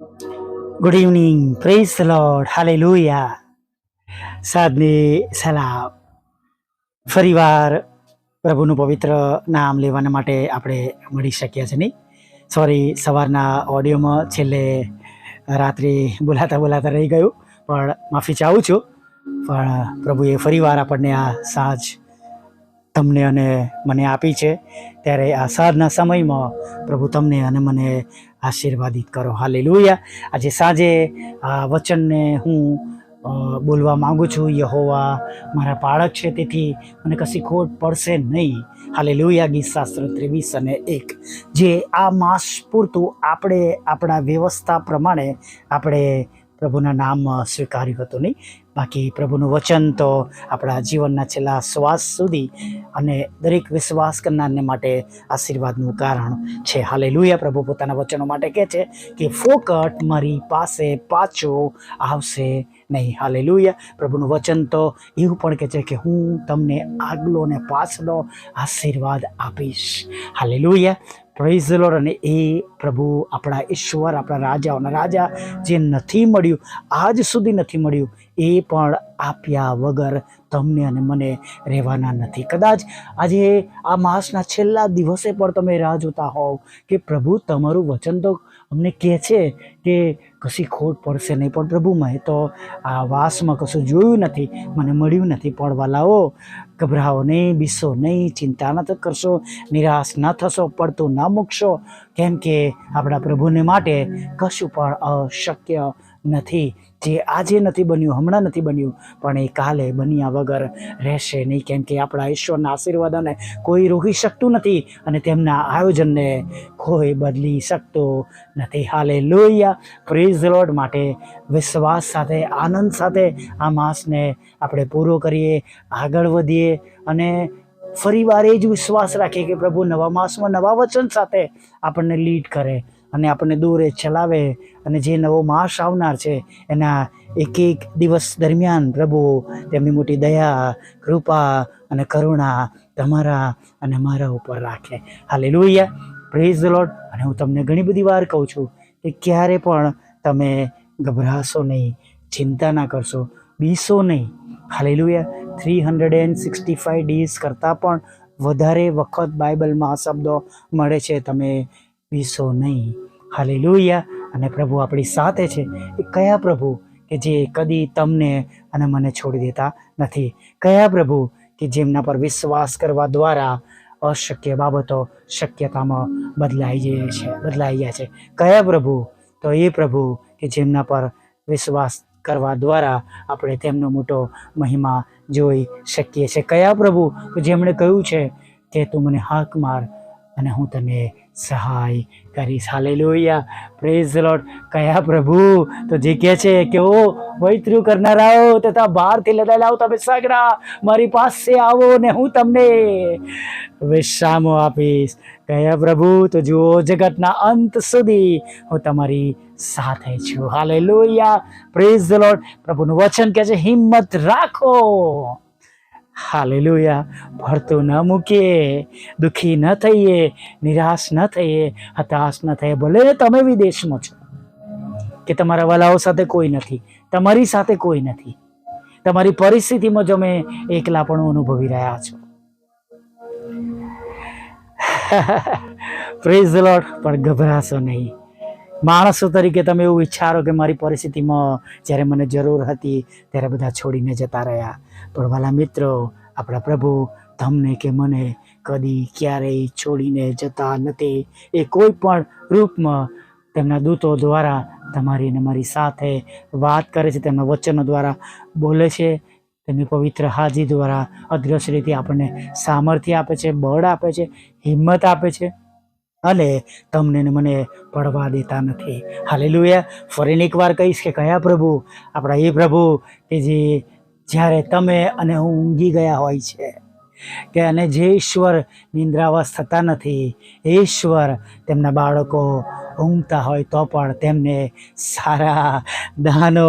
Good evening praise lord hallelujah સાદની સલામ. ફરીવાર પ્રભુનું પવિત્ર નામ લેવાના માટે આપણે મળી શક્યા છે નહીં? સોરી સવારના ઓડિયોમાં છેલ્લે રાત્રે બોલાતા બોલાતા રહી ગયું, પણ માફી ચાહું છું. પણ પ્રભુએ ફરીવાર આપણને આ સાંજ તમને અને મને આપી છે. ત્યારે આ સાંજના સમયમાં પ્રભુ તમને અને મને આશીર્વાદિત કરો. હાલેલુયા. આજે સાંજે આ વચનને હું બોલવા માગું છું. યહોવા મારા બાળક છે, તેથી મને કશી ખોટ પડશે નહીં. હાલે ગીત શાસ્ત્ર ત્રેવીસ અને એક. જે આ માસ પૂરતું આપણે આપણા વ્યવસ્થા પ્રમાણે આપણે પ્રભુના નામ સ્વીકાર્યું હતું નહીં. બાકી પ્રભુનું વચન તો આપણા જીવનના છેલ્લા શ્વાસ સુધી અને દરેક વિશ્વાસ કરનારને માટે આશીર્વાદનું કારણ છે. હાલે પ્રભુ પોતાના વચનો માટે કહે છે કે ફોકટ મારી પાસે પાછો આવશે નહીં. હાલે પ્રભુનું વચન તો એવું પણ કહે છે કે હું તમને આગલો ને પાછલો આશીર્વાદ આપીશ. હાલે પ્રેઝ અને એ પ્રભુ આપણા ઈશ્વર, આપણા રાજાઓના રાજા જે નથી મળ્યું, આજ સુધી નથી મળ્યું, એ પણ આપ્યા વગર તમને અને મને રહેવાના નથી. કદાચ આજે આ માસના છેલ્લા દિવસે પણ તમે રાહ જોતા હોવ કે પ્રભુ તમારું વચન તો અમને કહે છે કે કશી ખોટ પડશે નહીં. પણ પ્રભુ મેં તો આ વાસમાં કશું જોયું નથી, મને મળ્યું નથી. પણ વાલાઓ ગભરાઓ નહીં, બીસો નહીં, ચિંતા ન કરશો, નિરાશ ન થશો, પડતું ન મૂકશો. કેમ કે આપણા પ્રભુને માટે કશું પણ અશક્ય નથી. જે આજે નથી બન્યું, હમણાં નથી બન્યું, પણ એ કાલે બન્યા વગર રહેશે નહીં. કેમ કે આપણા ઈશ્વરના આશીર્વાદોને કોઈ રોકી શકતું નથી અને તેમના આયોજનને કોઈ બદલી શકતો નથી. હાલે લોહિયા પ્રેઝ લોડ માટે વિશ્વાસ સાથે, આનંદ સાથે આ માસને આપણે પૂરો કરીએ, આગળ વધીએ અને ફરીવાર એ જ વિશ્વાસ રાખીએ કે પ્રભુ નવા માસમાં નવા વચન સાથે આપણને લીડ કરે અને આપણને દોરે ચલાવે અને જે નવો માસ આવનાર છે, એના એક એક દિવસ દરમિયાન પ્રભુ તેમની મોટી દયા, કૃપા અને કરુણા તમારા અને મારા ઉપર રાખે. હાલે લોહિયા પ્રેઝ લોટ અને હું તમને ઘણી બધી વાર કહું છું કે ક્યારે પણ તમે ગભરાશો નહીં, ચિંતા ના કરશો, બીસો નહીં. Hallelujah three hundred and sixty five days કરતાં પણ વધારે વખત બાઇબલમાં આ શબ્દો મળે છે, તમે બીસો નહીં. હાલેલુયા અને પ્રભુ આપણી સાથે છે. એ કયા પ્રભુ કે જે કદી તમને અને મને છોડી દેતા નથી? કયા પ્રભુ કે જેમના પર વિશ્વાસ કરવા દ્વારા અશક્ય બાબતો શક્યતામાં બદલાઈ જાય છે, બદલાઈ જાય છે? કયા પ્રભુ? તો એ પ્રભુ કે જેમના પર વિશ્વાસ કરવા દ્વારા આપણે તેમનો મોટો મહિમા જોઈ શકીએ છીએ. કયા પ્રભુ? કે જેમણે કહ્યું છે કે તું મને હાક માર અને હું તને સહાય કરીશ. હાલેલુયા પ્રેઝ લોટ કયા પ્રભુ? તો જે કહે છે કે, ઓ વૈત્રુ કરનારાઓ તથા બહારથી લદાયેલા આવો તમે સગડા મારી પાસે આવો ને હું તમને વિશ્રામો આપીશ. કયા પ્રભુ? તો જુઓ, જગતના અંત સુધી હું તમારી સાથે છું. હાલેલુયા પ્રેઝ ધ લોર્ડ પ્રભુનું વચન કહે છે, હિંમત રાખો. હાલેલુયા. ભરતું ન મૂકીએ દુઃખી ન થઈએ, નિરાશ ન થઈએ, હતાશ ન થઈએ. ભલે તમે વિદેશમાં છો, કે તમારા વલાઓ સાથે કોઈ નથી, તમારી સાથે કોઈ નથી, તમારી પરિસ્થિતિમાં જો તમે એકલા પણ અનુભવી રહ્યા છો. પ્રેઝ લોટ પણ ગભરાશો નહીં. માણસો તરીકે તમે એવું વિચારો કે મારી પરિસ્થિતિમાં જ્યારે મને જરૂર હતી ત્યારે બધા છોડીને જતા રહ્યા. પણ વાલા મિત્રો, આપણા પ્રભુ તમને કે મને કદી ક્યારેય છોડીને જતા નથી. એ કોઈ પણ રૂપમાં તેમના દૂતો દ્વારા તમારી અને મારી સાથે વાત કરે છે, તેમના વચનો દ્વારા બોલે છે, તેમની પવિત્ર હાજી દ્વારા અદ્રશ્ય રીતે આપણને સામર્થ્ય આપે છે, બળ આપે છે, હિંમત આપે છે. અને તમને ને મને પડવા દેતા નથી. હાલેલુયા. ફરીને એકવાર કહીશ કે કયા પ્રભુ? આપણા એ પ્રભુ કે જે જ્યારે તમે અને હું ઊંઘી ગયા હોય છે, કે અને જે ઈશ્વર નિંદ્રાવાસ થતા નથી ઈશ્વર તેમના બાળકો ઊંઘતા હોય તો પણ તેમને સારા દાનો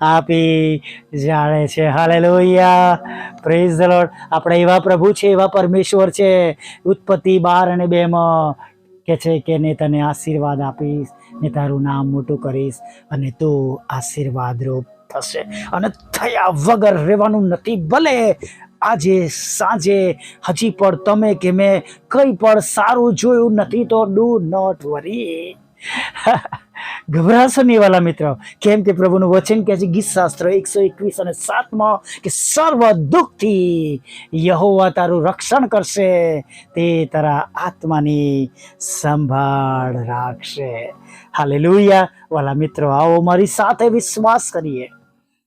આપી જાણે છે. હાલેલુયા. પ્રેઝ ધ આપણા આપણે એવા પ્રભુ છે, એવા પરમેશ્વર છે, ઉત્પત્તિ બાર અને બેમાં કે છે કે ને તને આશીર્વાદ આપીશ, ને તારું નામ મોટું કરીશ, અને તું આશીર્વાદરૂપ થશે. અને થયા વગર રહેવાનું નથી, ભલે આજે, સાંજે, હજી પણ તમે કે મેં કંઈ પણ સારું જોયું નથી, તો ડુ નોટ વરી ગભરાશો નહીં વાલા મિત્રો. કેમ કે પ્રભુનું વચન કહે છે ગીત શાસ્ત્ર એકસો એકવીસ અને સાતમાં કે સર્વ દુઃખથી યહોવા તારું રક્ષણ કરશે, તે તારા આત્માની સંભાળ રાખશે. હાલેલુયા. વાલા મિત્રો, આવો મારી સાથે વિશ્વાસ કરીએ.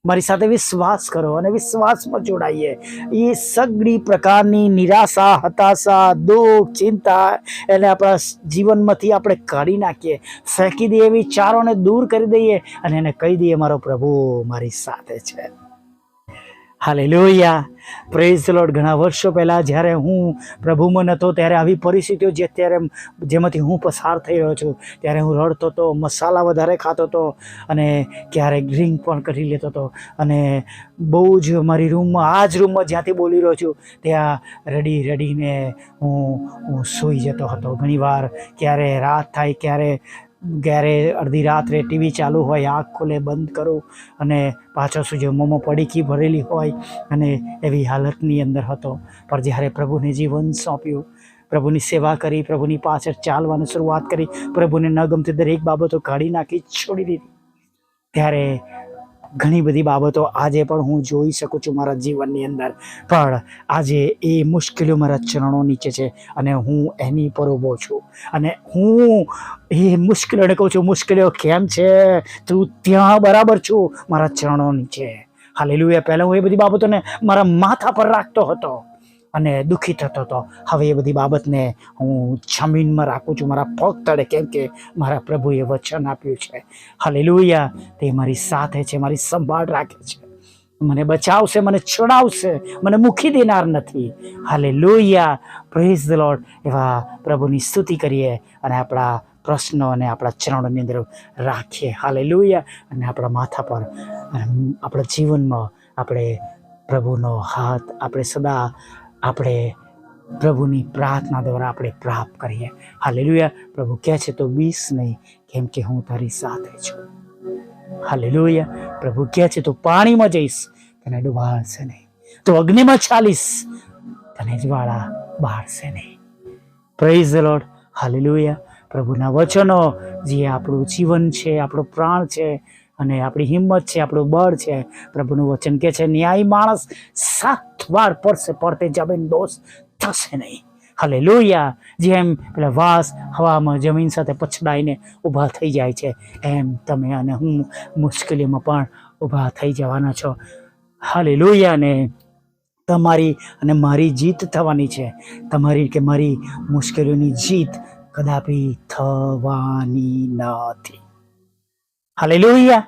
મારી સાથે વિશ્વાસ કરો અને વિશ્વાસમાં જોડાઈએ. એ સગડી પ્રકારની નિરાશા, હતાશા, દુઃખ, ચિંતા એને આપણા જીવનમાંથી આપણે કાઢી નાખીએ. ફેંકી દઈએ એ વિચારોને દૂર કરી દઈએ અને એને કહી દઈએ, મારો પ્રભુ, મારી સાથે છે. હાલે લોહિયા પ્રેઝ લોડ ઘણા વર્ષો પહેલાં જ્યારે હું પ્રભુમાં નહોતો ત્યારે આવી પરિસ્થિતિઓ જે અત્યારે જેમાંથી હું પસાર થઈ રહ્યો છું, ત્યારે હું રડતો હતો, મસાલા વધારે ખાતો હતો અને ક્યારેક ડ્રિંક પણ કરી લેતો હતો. અને બહુ જ મારી રૂમમાં આ જ રૂમમાં જ્યાંથી બોલી રહ્યો છું, ત્યાં રડી રડીને હું હું સૂઈ જતો હતો. ઘણીવાર ક્યારે રાત થાય, ક્યારે ક્યારે અડધી રાત્રે ટીવી ચાલુ હોય, આંખ ખોલે, બંધ કરું અને પાછો સુજે મોમો પડીકી ભરેલી હોય અને એવી હાલતની અંદર હતો. પણ જ્યારે પ્રભુને જીવન સોંપ્યું, પ્રભુની સેવા કરી, પ્રભુની પાછળ ચાલવાની શરૂઆત કરી, પ્રભુને ન ગમતી દરેક બાબતો કાઢી નાખી, છોડી દીધી. ત્યારે ઘણી બધી બાબતો આજે પણ હું જોઈ શકું છું મારા જીવનની અંદર. પણ આજે એ મુશ્કેલીઓ મારા ચરણો નીચે છે અને હું એની પર ઊભો છું. અને હું એ મુશ્કેલીઓને કહું છું, મુશ્કેલીઓ કેમ છે? તું ત્યાં બરાબર છું. મારા ચરણો નીચે. હાલેલુયા. પહેલાં હું એ બધી બાબતોને મારા માથા પર રાખતો હતો. અને દુઃખી થતો હતો. હવે એ બધી બાબતને હું જમીનમાં રાખું છું. મારા પગ તળે કેમ કે મારા પ્રભુએ વચન આપ્યું છે. હાલેલુયા. તે મારી સાથે છે, મારી સંભાળ રાખે છે. મને બચાવશે, મને છોડાવશે, મને મૂકી દેનાર નથી. હાલે લોહિયા પ્રેઝ ધ લોર્ડ એવા પ્રભુની સ્તુતિ કરીએ અને આપણા પ્રશ્નો અને આપણા ચરણોની અંદર રાખીએ. હાલે લોહિયા અને આપણા માથા પર આપણા જીવનમાં આપણે પ્રભુનો હાથ આપણે સદા આપણે પ્રભુની પ્રાર્થના દ્વારા આપણે પ્રાપ્ત કરીએ. હાલેલુયા. પ્રભુ કહે છે, તો બીસ નહીં, કેમ કે હું તારી સાથે છું. હાલેલુયા. પ્રભુ કહે છે, તો પાણીમાં જઈશ, તને ડુબાડશે નહીં. તો અગ્નિમાં ચાલીશ, તને જ્વાળા બાળશે નહીં. Praise the lord hallelujah. પ્રભુના વચનો, જે આપણું જીવન છે, આપણો પ્રાણ છે અને આપણી હિંમત છે, આપણું બળ છે. પ્રભુનું વચન કે છે, ન્યાય માણસ સાત વાર પડશે પડતે જમીન દોષ થશે નહીં. હાલે લોહિયા જેમ પેલા વાસ હવામાં જમીન સાથે પછડાઈને ઊભા થઈ જાય છે. એમ તમે અને હું મુશ્કેલીમાં પણ ઊભા થઈ જવાના છો. હાલે લોહિયાને તમારી અને મારી જીત થવાની છે. તમારી કે મારી મુશ્કેલીઓની જીત કદાપી થવાની નથી. હાલેલુયા.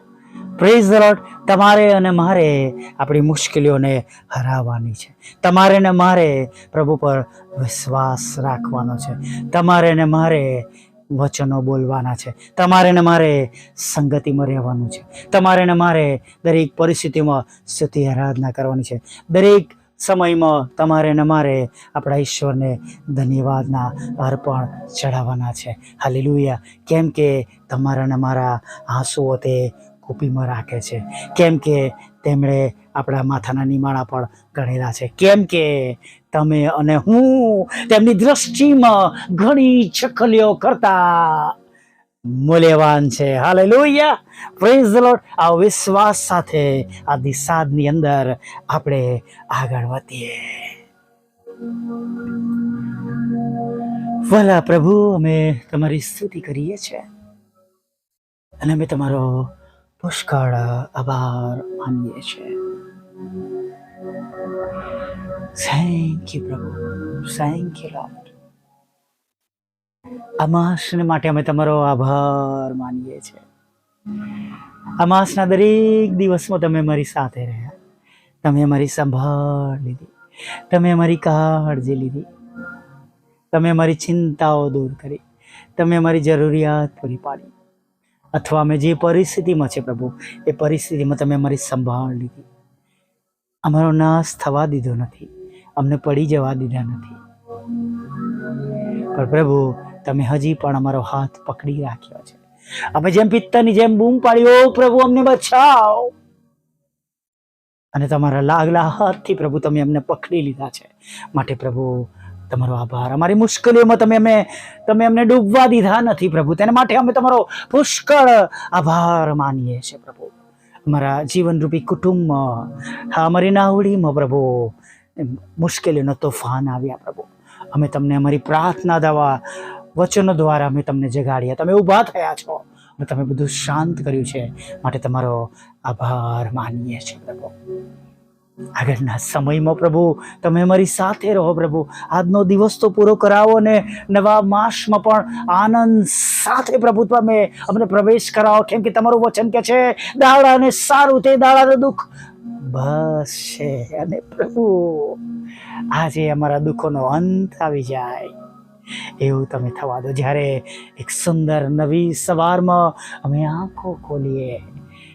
પ્રેઝ લોટ તમારે અને મારે આપણી મુશ્કેલીઓને હરાવવાની છે. તમારે ને મારે પ્રભુ પર વિશ્વાસ રાખવાનો છે. તમારે ને મારે વચનો બોલવાના છે. તમારે ને મારે સંગતિમાં રહેવાનું છે. તમારે ને મારે દરેક પરિસ્થિતિમાં સ્તુતિ આરાધના કરવાની છે. દરેક સમયમાં તમારે ને મારે આપણા ઈશ્વરને ધન્યવાદના અર્પણ ચડાવવાના છે. હાલેલુયા. કેમ કે તમારા ને મારા આંસુઓ તે કૂપીમાં રાખે છે. કેમ કે તેમણે આપણા માથાના નિમાણા પણ ગણેલા છે. કેમ કે તમે અને હું તેમની દ્રષ્ટિમાં ઘણી ચકલીઓ કરતા મૂલ્યવાન છે. હાલે લોહિયા પ્રેઝ લોટ આ વિશ્વાસ સાથે આ દિશાદની અંદર આપણે આગળ વધીએ. ભલા પ્રભુ, અમે તમારી સ્તુતિ કરીએ છીએ. અને અમે તમારો પુષ્કળ આભાર માનીએ છીએ. થેન્ક યુ પ્રભુ. થેન્ક યુ લોર્ડ આ માસને માટે અમે તમારો આભાર માનીએ છીએ. અમાસના દરેક દિવસમાં તમે મારી સાથે રહ્યા. તમે અમારી સંભાળ લીધી. તમે અમારી કાળજી લીધી. તમે અમારી ચિંતાઓ દૂર કરી. તમે અમારી જરૂરિયાત પૂરી પાડી. અથવા અમે જે પરિસ્થિતિમાં છે પ્રભુ, એ પરિસ્થિતિમાં તમે અમારી સંભાળ લીધી. અમારો નાશ થવા દીધો નથી. અમને પડી જવા દીધા નથી. પણ પ્રભુ તમે હજી પણ અમારો હાથ પકડી રાખ્યો છે. અમે જેમ પિત્તરની જેમ બૂમ પાડી પ્રભુ, અમને બચાવ. અને તમારા લાગલા હાથથી પ્રભુ, તમે અમને પકડી લીધા છે. માટે પ્રભુ, તમારો આભાર. અમારી મુશ્કેલીઓમાં તમે અમે તમે અમને ડૂબવા દીધા નથી પ્રભુ. તેના માટે અમે તમારો પુષ્કળ આભાર માનીએ છીએ પ્રભુ. અમારા જીવનરૂપી કુટુંબમાં હા, અમારી નાવડીમાં પ્રભુ મુશ્કેલીઓનો તોફાન આવ્યા પ્રભુ. અમે તમને અમારી પ્રાર્થના દવા વચનો દ્વારા અમે તમને જગાડ્યા. તમે ઊભા થયા છો અને તમે બધું શાંત કર્યું છે. માટે તમારો આભાર માનીએ છીએ પ્રભુ. આગળના સમયમાં પ્રભુ, તમે અમારી સાથે રહો પ્રભુ. આજનો દિવસ તો પૂરો કરાવો અને નવા માસમાં પણ આનંદ સાથે પ્રભુ તમે અમને પ્રવેશ કરાવો. કેમ કે તમારું વચન કે છે, દાડાને સારું, તે દાડાનું દુઃખ. બસ છે. અને પ્રભુ, આજે અમારા દુઃખોનો અંત આવી જાય. એવું તમે થવા દો. જ્યારે એક સુંદર નવી સવારમાં અમે આંખો ખોલીએ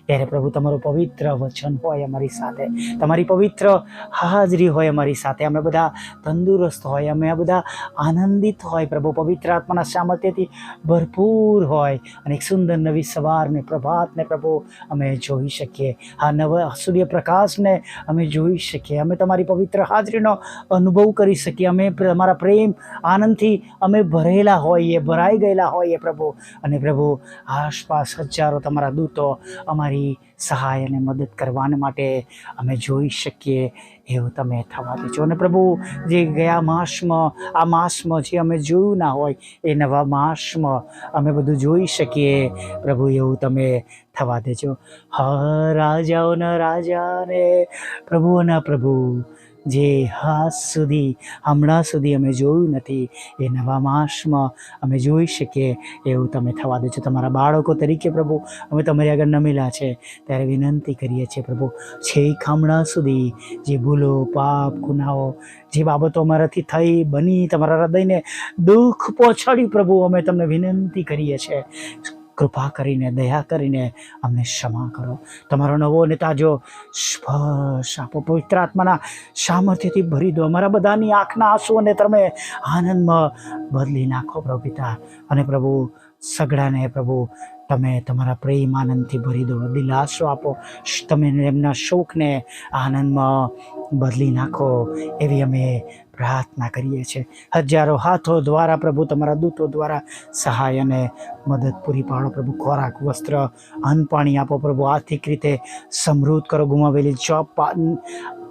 ત્યારે પ્રભુ તમારું પવિત્ર વચન હોય અમારી સાથે. તમારી પવિત્ર હાજરી હોય અમારી સાથે. અમે બધા તંદુરસ્ત હોય, અમે બધા આનંદિત હોય પ્રભુ. પવિત્ર આત્માના સામર્થ્યથી ભરપૂર હોય અને એક સુંદર નવી સવારને, પ્રભાતને પ્રભુ અમે જોઈ શકીએ. આ નવા સૂર્યપ્રકાશને અમે જોઈ શકીએ. અમે તમારી પવિત્ર હાજરીનો અનુભવ કરી શકીએ. અમે અમારા પ્રેમ આનંદથી અમે ભરેલા હોઈએ, ભરાઈ ગયેલા હોઈએ પ્રભુ. અને પ્રભુ, આસપાસ હજારો તમારા દૂતો અમારી સહાય અને મદદ કરવાને માટે અમે જોઈ શકીએ એવું તમે થવા દેજો અને પ્રભુ, જે ગયા માસમાં, આ માસમાં જે અમે જોયું ના હોય, એ નવા માસમાં અમે બધું જોઈ શકીએ. પ્રભુ, એવું તમે થવા દેજો. હા, રાજાઓના રાજાને, પ્રભુઓના પ્રભુ જે હાસ સુધી, હમણાં સુધી અમે જોયું નથી, એ નવા માસમાં અમે જોઈ શકીએ, એવું તમે થવા દેજો તમારા બાળકો તરીકે પ્રભુ, અમે તમારી આગળ નમેલા છે. ત્યારે વિનંતી કરીએ છીએ પ્રભુ, છેક હમણાં સુધી જે ભૂલો, પાપ, ગુનાઓ, જે બાબતો અમારાથી થઈ બની, તમારા હૃદયને દુઃખ પહોંચાડ્યું પ્રભુ, અમે તમને વિનંતી કરીએ છીએ. કૃપા કરીને, દયા કરીને અમને ક્ષમા કરો. તમારો નવો અને તાજો સ્પર્શ આપો. પવિત્ર આત્માના સામર્થ્યથી ભરી દો. અમારા બધાની આંખના આંસુઓને તમે આનંદમાં બદલી નાખો, પ્રભુ પિતા. અને પ્રભુ, સગડાને પ્રભુ, તમે તમારા પ્રેમ આનંદથી ભરી દો. દિલાસો આપો. તમે એમના શોકને આનંદમાં બદલી નાખો. એવી અમે પ્રાર્થના કરીએ છીએ. હજારો હાથો દ્વારા પ્રભુ તમારા દૂતો દ્વારા સહાય અને મદદ પૂરી પાડો પ્રભુ. ખોરાક, વસ્ત્ર, અન્ન પાણી આપો પ્રભુ. આર્થિક રીતે સમૃદ્ધ કરો. ગુમાવેલી જોબ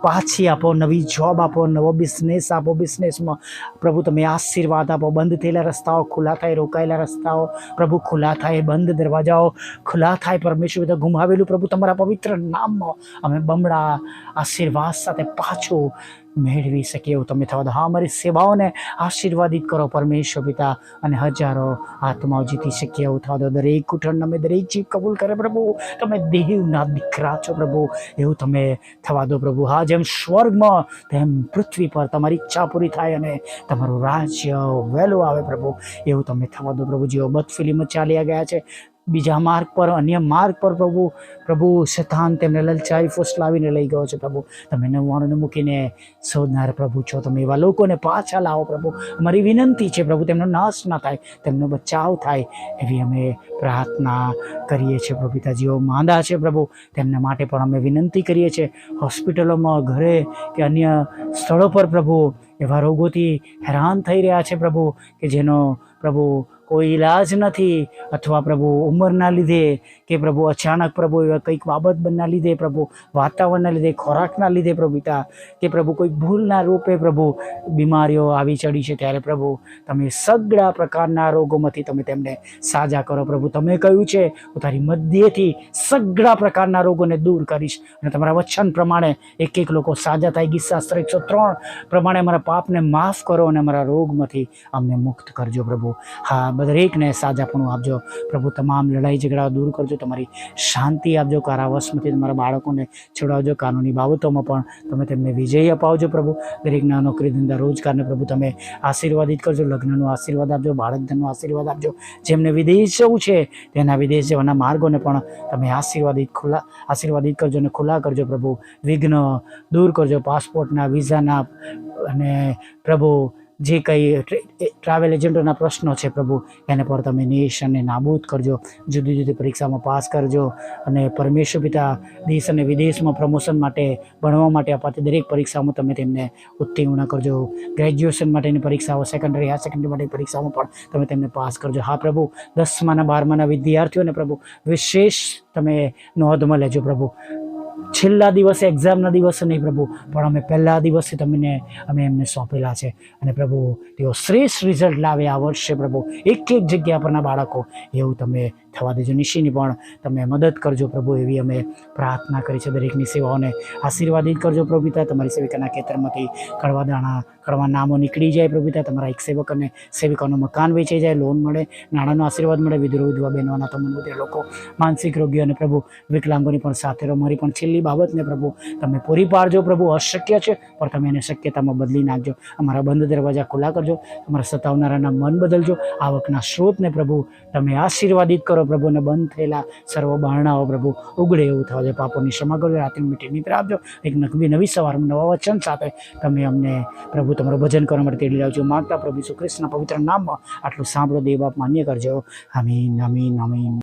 પાછી આપો. નવી જોબ આપો. નવો બિઝનેસ આપો. બિઝનેસમાં પ્રભુ તમે આશીર્વાદ આપો. બંધ થયેલા રસ્તાઓ, ખુલ્લા થાય, રોકાયેલા રસ્તાઓ. પ્રભુ, ખુલ્લા થાય, બંધ દરવાજાઓ ખુલ્લા થાય. પરમેશ્વર બધા ગુમાવેલું પ્રભુ તમારા પવિત્ર નામમાં. અમે બમણા આશીર્વાદ સાથે પાછું મેળવી શકીએ એવું તમે થવા દો. હા, અમારી સેવાઓને આશીર્વાદિત કરો પરમેશ્વર પિતા અને હજારો આત્માઓ જીતી શકીએ એવું થવા દો. દરેક કુઠણ અમે દરેક જીવ કબૂલ કરે પ્રભુ. તમે દેવના દીકરા છો પ્રભુ. એવું તમે થવા દો પ્રભુ. હા, જેમ સ્વર્ગમાં, તેમ પૃથ્વી પર તમારી ઈચ્છા પૂરી થાય અને તમારું રાજ્ય વહેલું આવે પ્રભુ. એવું તમે થવા દો પ્રભુ. જેઓ બદફિલીમાં ચાલ્યા ગયા છે બીજા માર્ગ પર, અન્ય માર્ગ પર પ્રભુ પ્રભુ શેતાન તેમને લલચાઈ, ફોસલાવીને લઈ ગયો છે પ્રભુ. તમે નવાણું મૂકીને શોધનાર પ્રભુ છો. તમે એવા લોકોને પાછા લાવો પ્રભુ. અમારી વિનંતી છે પ્રભુ, તેમનો નાશ ના થાય, તેમનો બચાવ થાય એવી અમે પ્રાર્થના કરીએ છીએ પ્રભુ પિતા જેઓ માંદા છે પ્રભુ, તેમના માટે પણ અમે વિનંતી કરીએ છીએ. હોસ્પિટલોમાં, ઘરે કે અન્ય સ્થળો પર પ્રભુ એવા રોગોથી હેરાન થઈ રહ્યા છે પ્રભુ કે જેનો પ્રભુ કોઈ ઈલાજ નથી અથવા પ્રભુ ઉંમરના લીધે કે પ્રભુ અચાનક પ્રભુ એવા કંઈક બાબત બનના લીધે પ્રભુ વાતાવરણના લીધે, ખોરાકના લીધે પ્રભુ પિતા, કે પ્રભુ કોઈક ભૂલના રૂપે પ્રભુ બીમારીઓ આવી ચડી છે ત્યારે પ્રભુ તમે સગળા પ્રકારના રોગોમાંથી તમે તેમને સાજા કરો. પ્રભુ તમે કહ્યું છે, હું તારી મધ્યથી સગળા પ્રકારના રોગોને દૂર કરીશ. અને તમારા વચન પ્રમાણે એક એક લોકો સાજા થાય. ગીત શાસ્ત્ર એકસો ત્રણ પ્રમાણે અમારા પાપને માફ કરો અને અમારા રોગમાંથી અમને મુક્ત કરજો પ્રભુ. હા દરેકને સાજાપણું આપજો. પ્રભુ, તમામ લડાઈ ઝઘડાઓ દૂર કરજો. તમારી શાંતિ આપજો. કારાવાસમાંથી તમારા બાળકોને છોડાવજો. કાનૂની બાબતોમાં પણ તમે તેમને વિજય અપાવજો પ્રભુ. દરેકના નોકરી ધંધા રોજગારને પ્રભુ તમે આશીર્વાદિત કરજો. લગ્નનો આશીર્વાદ આપજો. બાળક ધનનો આશીર્વાદ આપજો. જેમને વિદેશ જવું છે, તેના વિદેશ જવાના માર્ગોને પણ તમે આશીર્વાદિત ખુલ્લા આશીર્વાદિત કરજો અને ખુલ્લા કરજો પ્રભુ. વિઘ્ન દૂર કરજો. પાસપોર્ટના વિઝાના અને પ્રભુ જે કંઈ ટ્રાવેલ એજન્ટોના પ્રશ્નો છે પ્રભુ, એને પર તમે નિશ અને નાબૂદ કરજો, જુદી જુદી પરીક્ષામાં પાસ કરજો અને પરમેશ્વર પિતા દેશ અને વિદેશમાં પ્રમોશન માટે, ભણવા માટે અપાતી દરેક પરીક્ષામાં તમે તેમને ઉત્તીર્ણ કરજો. ગ્રેજ્યુએશન માટેની પરીક્ષાઓ સેકન્ડરી હાયર સેકન્ડરી માટેની પરીક્ષામાં પણ તમે તેમને પાસ કરજો. હા પ્રભુ, દસમાના બારમાના વિદ્યાર્થીઓને પ્રભુ વિશેષ તમે નોંધમાં લેજો પ્રભુ. છેલ્લા દિવસે એક્ઝામના દિવસે નહીં પ્રભુ, પણ અમે પહેલા દિવસે તમને, અમે એમને સોંપેલા છે. અને પ્રભુ, તેઓ શ્રેષ્ઠ રિઝલ્ટ લાવે આ વર્ષે પ્રભુ. એક એક જગ્યા પરના બાળકો, એવું તમે થવા દેજો. નિશીની પણ તમે મદદ કરજો પ્રભુ એવી અમે પ્રાર્થના કરી છે દરેકની સેવાઓને. આશીર્વાદિત કરજો પ્રભુતા તમારી સેવિકાના ખેતરમાંથી કડવા દાણા, કડવા નામો નીકળી જાય પ્રભુતા તમારા એક સેવક અને સેવિકાનું મકાન વેચાઈ જાય, લોન મળે, નાણાંનો આશીર્વાદ મળે. વિધુરો વિધવા બહેનોના તમને બધા લોકો, માનસિક રોગીઓ અને પ્રભુ વિકલાંગોની પણ સાથે મારી પણ છેલ્લી બાબતને પ્રભુ તમે પૂરી પાડજો. પ્રભુ અશક્ય છે, પણ તમે એને શક્યતામાં બદલી નાખજો. અમારા બંધ દરવાજા ખુલ્લા કરજો. અમારા સતાવનારાના મન બદલજો. આવકના સ્ત્રોતને પ્રભુ તમે આશીર્વાદિત કરો. પ્રભુ અને બંધ થયેલા સર્વ બહારણાઓ પ્રભુ ઉગડે એવું થવા દે. પાપોની ક્ષમા કરો રાત્રિ મીઠી નિદ્રા આપજો. એક નકબી નવી સવારમાં નવા વચન સાથે તમે અમને પ્રભુ તમારું ભજન કરવા માટે તેડી લાવજો. માગતા પ્રભુ શ્રી કૃષ્ણના પવિત્ર નામમાં આટલું સાંભળો, દેવ બાપ માન્ય કરજો. આમીન આમીન આમીન.